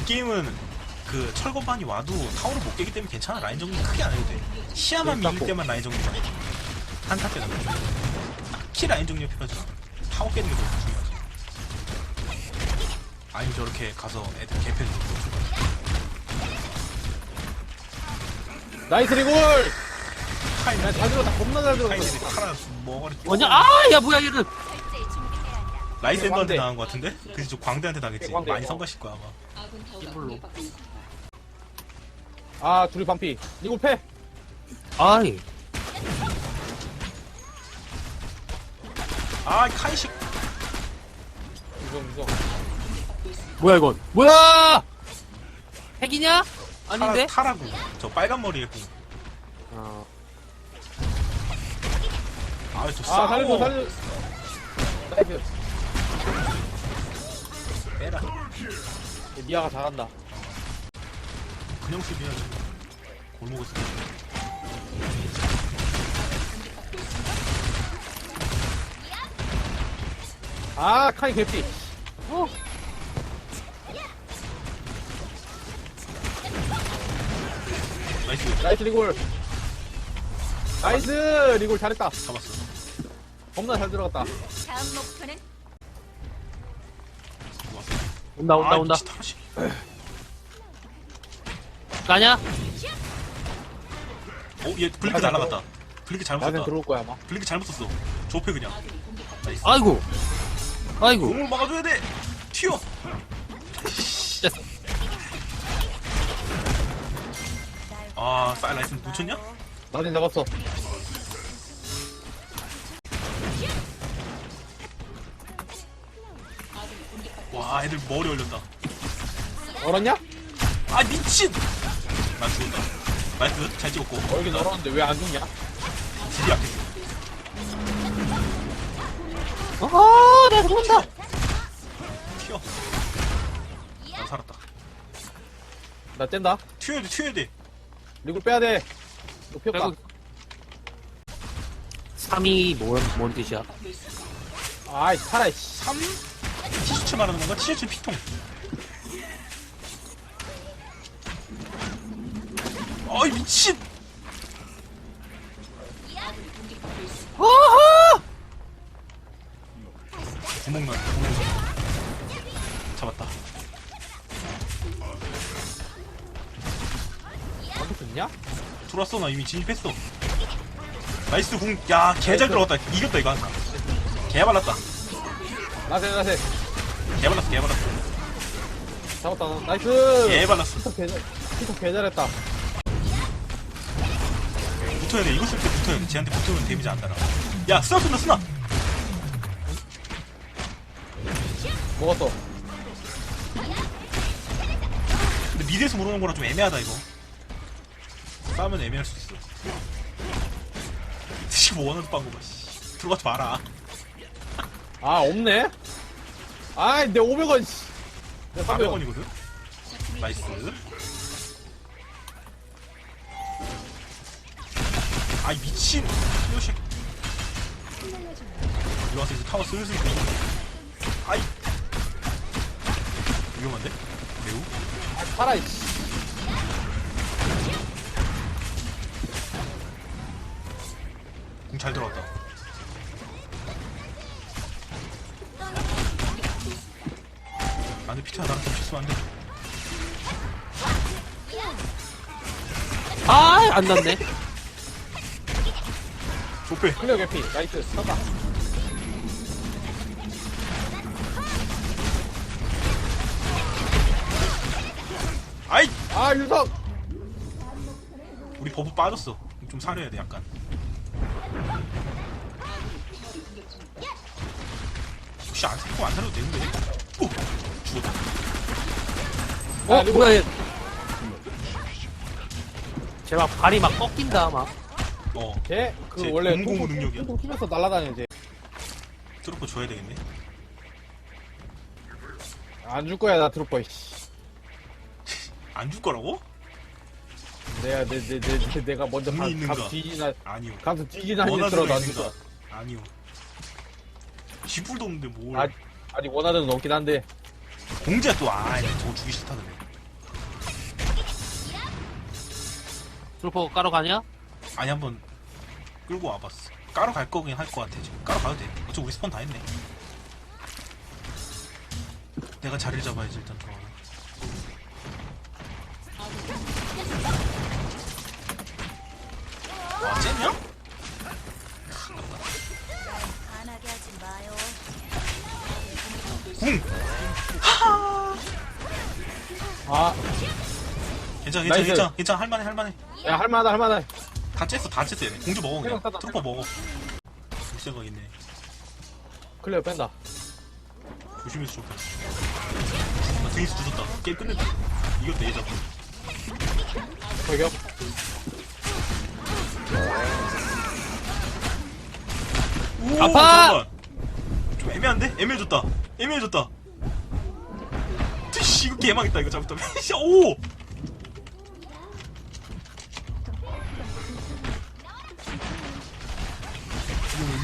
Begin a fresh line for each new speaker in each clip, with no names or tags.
이 게임은 그 철거반이 와도 타워를 못 깨기 때문에 괜찮아 라인 정리 크게 안 해도 돼 시야만 밀릴 때만 라인 정리만 해줘 한타 때는 딱히 라인 정리 필요하지 않아 타워 깨는 게 너무 중요하지 아니 저렇게 가서 애들 개패를
나이스 리골! 야, 잘 들어갔다. 겁나 잘 들어갔어.
카라 머리
뭐냐? 아, 야, 뭐야, 얘는.
라이스 앤더한테
광대.
당한 것 같은데? 그지 저 광대한테 당했지
광대.
많이 성가실 거야 아마
이불로.
아, 둘이 반피. 리골 패!
아이.
아 카이식
무성, 무성.
뭐야, 이건. 뭐야! 핵이냐?
타라,
아닌데?
타라고 저 빨간 머리에 구
어.
아저
아,
싸워
살려줘, 살려줘. 나이스.
빼라
미아가 잘한다.
그냥 수비하지 골목을 쓰
아, 카이 개피. 어,
나이스
나이스 리골. 나이스! 리골 잘했다.
잡았어
겁나 잘 들어갔다.
다음 목표는
온다, 온다,
아,
온다.
타라시.
까냐?
어, 얘 블링크
맞아,
날라갔다 블링크 잘못
나는
썼다
들어올 거야, 아마.
블링크 잘못 썼어 조패 그냥 나이스
아이고. 아이고.
공을 막아줘야 돼 튀어
됐어.
아 사일 라이스 놓쳤냐?
나는 잡았어.
와 애들 머리 올렸다
얼었냐?
아 미친 나 죽었다 나이스 잘 찍었고
얼긴 얼었는데 왜 안 죽냐?
딜이 약했어
아, 내가 죽는다.
튀어 나 살았다
나 뗀다.
튀어야 돼 튀어야 돼
리골 빼야 돼. 피었다.
결국 3이 뭔, 뭔 뜻이야?
아이, 살아, 씨.
3? 티셔츠 말하는 건가? 티셔츠 피통. 어이 미친! 구멍 나 구멍 나 잡았다.
방금 듣냐?
들어왔어 나 이미 진입했어. 나이스 궁 야 개 잘 들어갔다. 이겼다 이거 개 발랐다.
나세, 나세.
개 발랐어 개 발랐어
잡았다. 나이스!
개 발랐어
피터 개, 잘- 피터 개 잘했다.
붙어야 돼 이거 쓸 때 붙어야 돼 쟤한테 붙으면 데미지 안 달아 야 쓰나 쓰나 쓰나
먹었어.
근데 미드에서 모르는 거랑 좀 애매하다 이거 싸우면 애매할 수 있어 15원을 빵거 봐 씨. 들어가지 마라
아, 없네? 아이, 내 500원, 씨. 내 300원.
400원이거든 나이스 아이 미친 이거식 이리 와서 이제 타워 슬슬 끄 아이 위험한데? 매우?
아, 살아, 씨.
궁 잘 들어갔다 피터 나랑 좀 실수면 안돼
아, 안 났네.
조패
클리어 개피. 나이스. 썼다.
아이
아, 유석!
우리 버프 빠졌어 좀 사려야 돼 약간 혹시 안 살고 안 살려도 되는데
어,
야, 누구-
뭐야, 얘. 제발 발이 막 꺾인다, 막.
어
걔, 그,
제
원래
공공
통통-
능력이야.
통통 튀면서 날아다니는 쟤.
트로퍼 줘야 되겠네
안줄 거야, 나 트루퍼, 씨.
안 줄 거라고?
내가, 내, 내, 내, 내, 내가 먼저 가,
있는가?
가서 뒤지나,
아니요
가서 뒤지나 하니
원하는
들어도 거안줄
있는가?
거야.
아니요 지불도 없는데 뭘
아, 아직 원하는 건 없긴 한데.
공지야 또 아, 저거 주기 싫다던데.
트루퍼 까러 가냐?
아니 한번 끌고 와봤어. 까러 갈 거긴 할 거 같아 지금. 까러 가도 돼. 어차피 우리 스폰 다 했네. 내가 자리를 잡아야지 일단 들어가. 아?
화나게 하지 마요.
궁!
아,
괜찮아 괜찮아
나이스.
괜찮아 괜찮아 할만해 할만해.
야, 할만하다, 할만하다.
다 쨌어 다 쨌어 얘네. 공주 먹어 그냥. 트루퍼 먹어. 줄 생각 있네.
클리어 뺀다.
조심해서 좋다. 나 드니스 두졌다. 게임 끝냈다. 이겼다 예전.
저격.
오,
아파!
잠깐만. 좀 애매한데? 애매해졌다. 애매해졌다. 씨, 이거 개망했다, 이거 잘못하면. 씨, 오!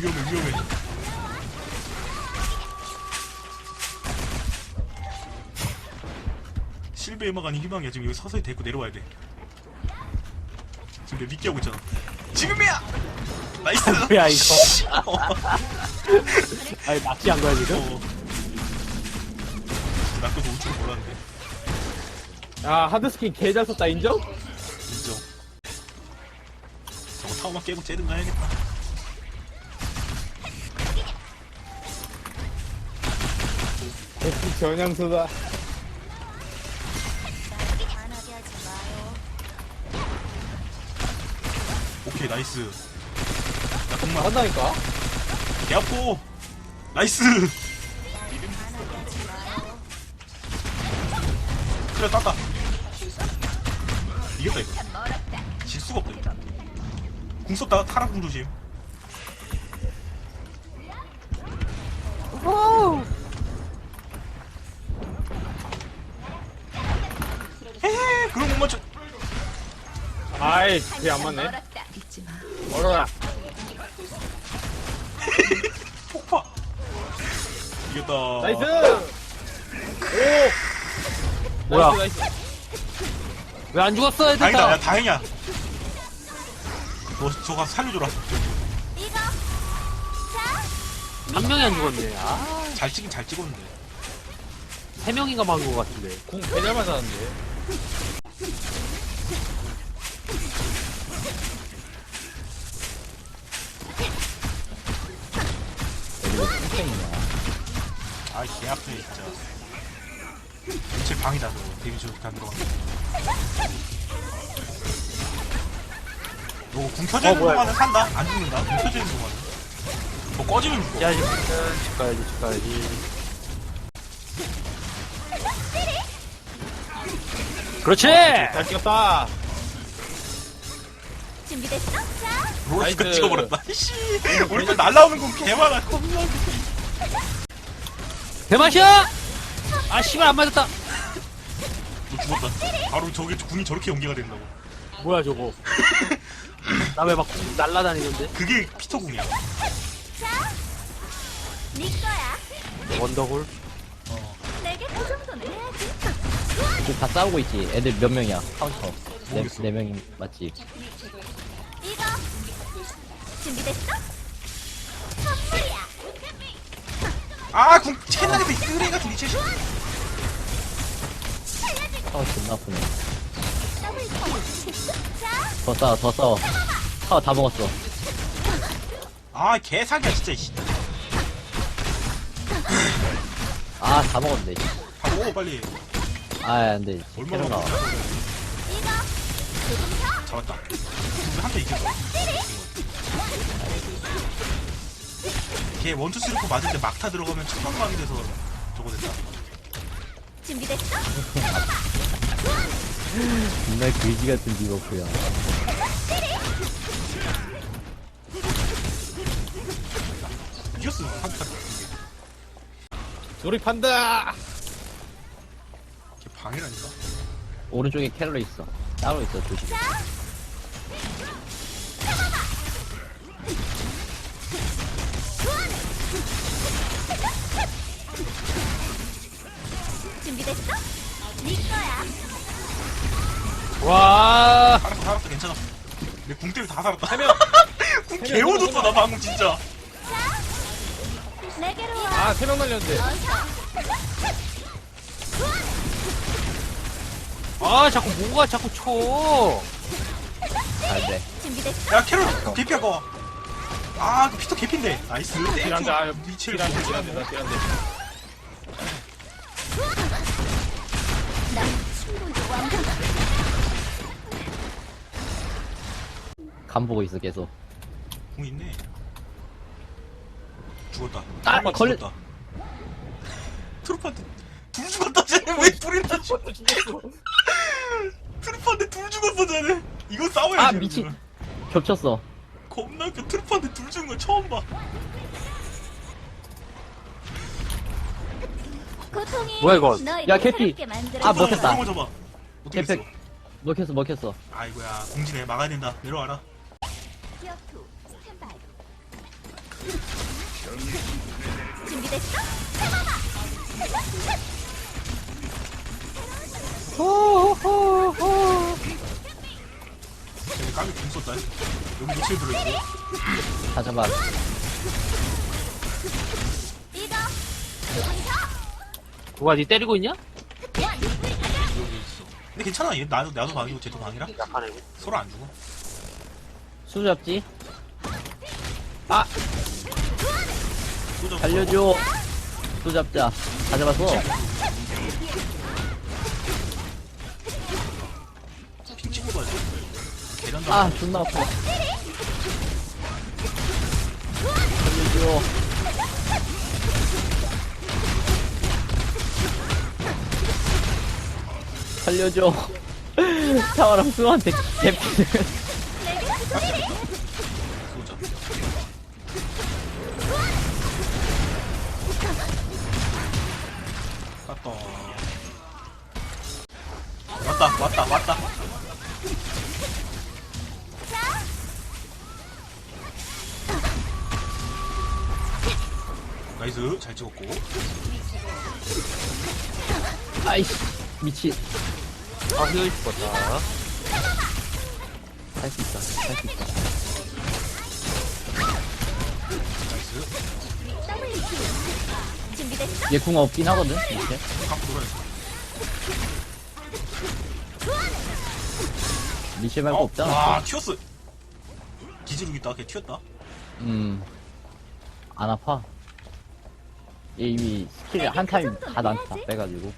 위험해, 위험해, 위험해. 실베 음악 아닌 희망이야. 지금 여기 서서히 데리고 내려와야 돼. 지금 내 믿게 하고 있잖아. 지금이야! 나이스!
뭐야, 이거.
씨, 어.
아니, 낚시한 거야, 지금?
어. 나 그거 올줄 몰랐는데
야, 하드스킨 개 잘 썼다, 인정?
인정 저거 타워만 깨고 째든가 해야겠다
역시 전향수다.
화나게 하지 마요.
오케이 나이스 나 정말
한다니까?
개 아프 나이스 그래 땄다. 이겼다 이거. 질 수가 없다 이거. 궁 썼다. 타라 궁 조심. 헤헤 그럼 못 맞춰.
아이, 그게 안 맞네. 얼어라.
폭파. 이겼다.
나이스! 오!
뭐야? 왜 안 죽었어, 애들
다행이다 야
다?
다행이야 너 저거 살려줘라
한 명이 안 죽었네. 아,
잘 찍긴 잘 찍었는데
세 명인가 막은 것 같은데.
궁 개잘 맞았는데.
아, 개 아프네, 진짜. 방이다, 저거. 데뷔 저렇게 안 들어가. 너 궁 켜져
어, 뭐야,
동안은 산다? 안 죽는다? 궁 켜져 있는 동안은. 뭐 꺼지면 죽어.
야, 집, 집 가야지, 집 가야지. 그렇지!
잘 찍었다.
준비됐어? 자,
롤스크
나이스.
찍어버렸다. 씨, 우리 또 날라오는 건 개많아. 겁나.
대마시야! 아, 씨발, 안 맞았다.
너 죽었다. 바로 저게 궁이 저렇게 연계가 된다고.
뭐야, 저거. 나 왜 막 날라다니는데?
그게 피터 궁이야.
네 거야.
원더골?
어.
내게 그 정도는 해야지.
지금 다 싸우고 있지. 애들 몇 명이야? 카운터. 네,
모르겠어.
네 명이 맞지?
이거 준비됐어? 선물이야.
아, 궁 채나게 쓰레기 같은 미친.
타워 존나 아프네.
더
싸워, 더 싸워. 타워 다 먹었어.
아, 개사기야, 진짜. 씨.
아, 다 먹었네. 씨.
다 먹어, 빨리.
아, 안 돼.
얼마나
더.
잡았다. 우리 한대 이겼어. 걔 원투 쓰리코 맞을 때 막타 들어가면 천방망이 돼서 저거 됐다.
준비됐어?
정말 그지 같은 디버프야.
한타.
조립한다!
걔 방이라니까.
오른쪽에 캐롤 있어. 따로 있어, 조심.
준비됐어? 네 거야.
와
살았어 살았어 괜찮아 내 궁 때문에 다 살았다
명.
궁 개오졌어 나 방금 진짜
내게로 와.
아, 세 명 날렸는데.
아 자꾸 뭐가 자꾸 쳐
준비됐어?
야 캐롤 개피야 거 아, 그 피터 개핀데. 나이스.
아,
미칠
딜한데, 딜한데, 나 딜한데.
간 보고 있어 계속
궁 있네. 죽었다.
아,
트루파 죽었다. 트루파한테 둘 죽었다, 쟤네. 왜 둘이나 죽 트루파한테 둘 죽었어, 쟤네. 이거 싸워야지.
아 미친 겹쳤어
겁나 웃겨. 트루파한테 둘 죽은 거 처음 봐.
고통이
뭐야, 이거?
야, 캐피. 아, 못했다.
어떻게 했어?
먹혔어 먹혔어
아이고야, 공진해. 막아야 된다. 내려와라.
기억 투, 스탠바이. 준비됐어?
쟤네 까미 궁 썼다. 여기 미칠 들어있고.
다 잡아
이거 조금
누가 니 때리고 있냐?
여기 있어. 근데 괜찮아. 얘 나도, 나도 방이고 쟤도 방이라.
약하네 이거.
서로 안 죽어.
수 잡지?
또 잡고.
살려줘. 수 잡자. 다 잡았어.
핑 찍고
아 존나 아파. 살려줘. 살려줘. 타워랑 수한테 개피를
나이스, 잘 찍었고.
아이씨 미친
아 휘어 죽었다
할 수 있어 할수 있어
나이스.
더블 킬. 준비됐어?
얘 궁 없긴 하거든 밑에
갖고 놀아야지.
미셸 말고
어,
없잖아
와, 튀었어. 기지룩 있다, 걔 튀었다.
음안 아파 얘 이미 스킬 한 타임 다 난타 빼가지고